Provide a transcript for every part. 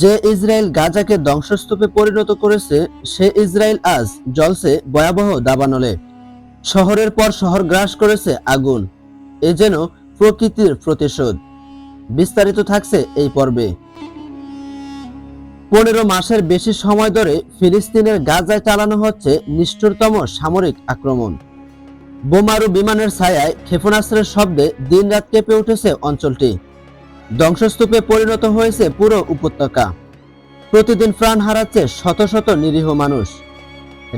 যে ইসরায়েল গাজাকে ধ্বংসস্তূপে পরিণত করেছে, সে ইসরায়েল আজ জলসে ভয়াবহ দাবানলে। শহরের পর শহর গ্রাস করেছে আগুন। এ যেন প্রকৃতির প্রতিশোধ। বিস্তারিত থাকছে এই পর্বে। পনেরো মাসের বেশি সময় ধরে ফিলিস্তিনের গাজায় চালানো হচ্ছে নিষ্ঠুরতম সামরিক আক্রমণ। বোমারু বিমানের ছায়ায় ক্ষেপণাস্ত্রের শব্দে দিনরাত কেঁপে উঠেছে অঞ্চলটি। ধ্বংসস্তূপে পরিণত হয়েছে পুরো উপত্যকা। প্রতিদিন প্রাণ হারাচ্ছে শত শত নিরীহ মানুষ।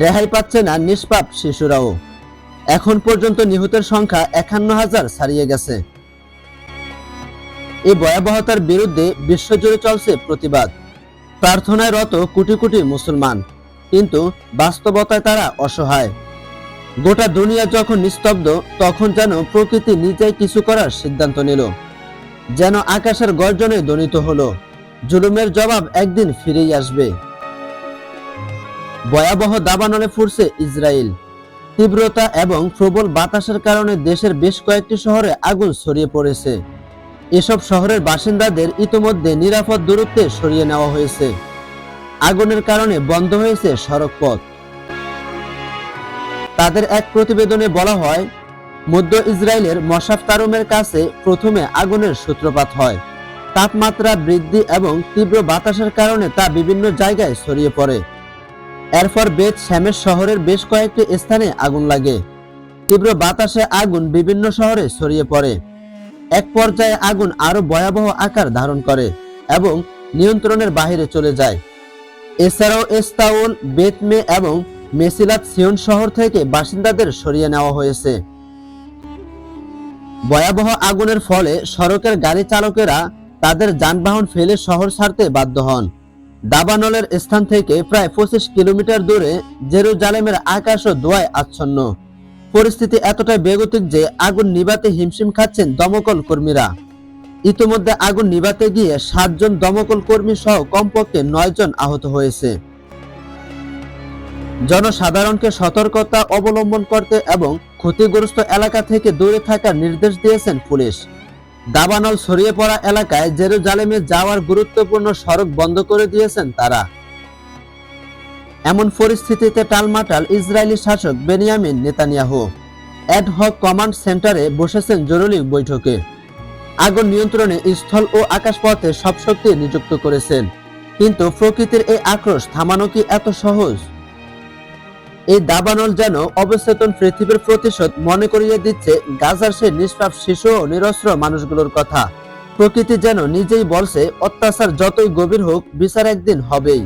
রেহাই পাচ্ছে না নিষ্পাপ শিশুরাও। এখন পর্যন্ত নিহতের সংখ্যা একান্ন হাজার ছাড়িয়ে গেছে। এই ভয়াবহতার বিরুদ্ধে বিশ্বজুড়ে চলছে প্রতিবাদ। প্রার্থনায় রত কোটি কোটি মুসলমান, কিন্তু বাস্তবতায় তারা অসহায়। গোটা দুনিয়া যখন নিস্তব্ধ, তখন যেন প্রকৃতি নিজেই কিছু করার সিদ্ধান্ত নিল। যেন আকাশের গর্জনে ধ্বনিত হলো। জুলুমের জবাব একদিন ফিরেই আসবে। ভয়াবহ দাবানলে ফুরছে ইসরায়েল। তীব্রতা এবং প্রবল বাতাসের কারণে দেশের বেশ কয়েকটি শহরে আগুন ছড়িয়ে পড়েছে। এসব শহরের বাসিন্দাদের ইতোমধ্যে নিরাপদ দূরত্বে সরিয়ে নেওয়া হয়েছে। আগুনের কারণে বন্ধ হয়েছে সড়ক পথ তাদের এক প্রতিবেদনে বলা হয় মধ্য ইসরায়েলের মশাফ তারুমের কাছে প্রথমে আগুনের সূত্রপাত হয়। তাপমাত্রা বৃদ্ধি এবং তীব্র বাতাসের কারণে তা বিভিন্ন জায়গায় ছড়িয়ে পড়ে। এরপর বেদ শ্যামের শহরের বেশ কয়েকটি স্থানে আগুন লাগে। তীব্র বাতাসে আগুন বিভিন্ন শহরে ছড়িয়ে পড়ে। এক পর্যায়ে আগুন আরও ভয়াবহ আকার ধারণ করে এবং নিয়ন্ত্রণের বাইরে চলে যায়। এছাড়াও এস্তাউল, বেতমে এবং মেসিলাত সিয়ন শহর থেকে বাসিন্দাদের সরিয়ে নেওয়া হয়েছে। ভয়াবহ আগুনের ফলে সড়কের গাড়ি চালকেরা তাদের যানবাহন ফেলে শহর ছাড়তে বাধ্য হন। দাবানলের স্থান থেকে প্রায় পঁচিশ কিলোমিটার দূরে জেরুজালেমের আকাশ ও দোয়ায় আচ্ছন্ন। পরিস্থিতি এতটাই বেগতিক যে আগুন নিভাতে হিমশিম খাচ্ছেন দমকল কর্মীরা। ইতিমধ্যে আগুন নিভাতে গিয়ে সাতজন দমকল কর্মী সহ কমপক্ষে নয় জন আহত হয়েছে। জনসাধারণকে সতর্কতা অবলম্বন করতে এবং ক্ষতিগ্রস্ত এলাকা থেকে দূরে থাকার নির্দেশ দিয়েছেন পুলিশ। দাবানল ছড়িয়ে পড়া এলাকায় জেরুজালেমে যাওয়ার গুরুত্বপূর্ণ সড়ক বন্ধ করে দিয়েছেন তারা। এমন পরিস্থিতিতে টালমাটাল ইসরায়েলি শাসক Benjamin Netanyahu ad hoc command সেন্টারে বসেছেন জরুরি বৈঠকে। আগুন নিয়ন্ত্রণে স্থল ও আকাশপথে সব শক্তি নিযুক্ত করেছেন। কিন্তু প্রকৃতির এই আক্রোশ থামানো কি এত সহজ? এই দাবানল যেন অবচেতন পৃথিবীর প্রতিশোধ মনে করিয়ে দিচ্ছে গাজার সেই নিষ্পাপ শিশু ও নিরস্ত্র মানুষগুলোর কথা। প্রকৃতি যেন নিজেই বলছে, অত্যাচার যতই গভীর হোক, বিচার একদিন হবেই।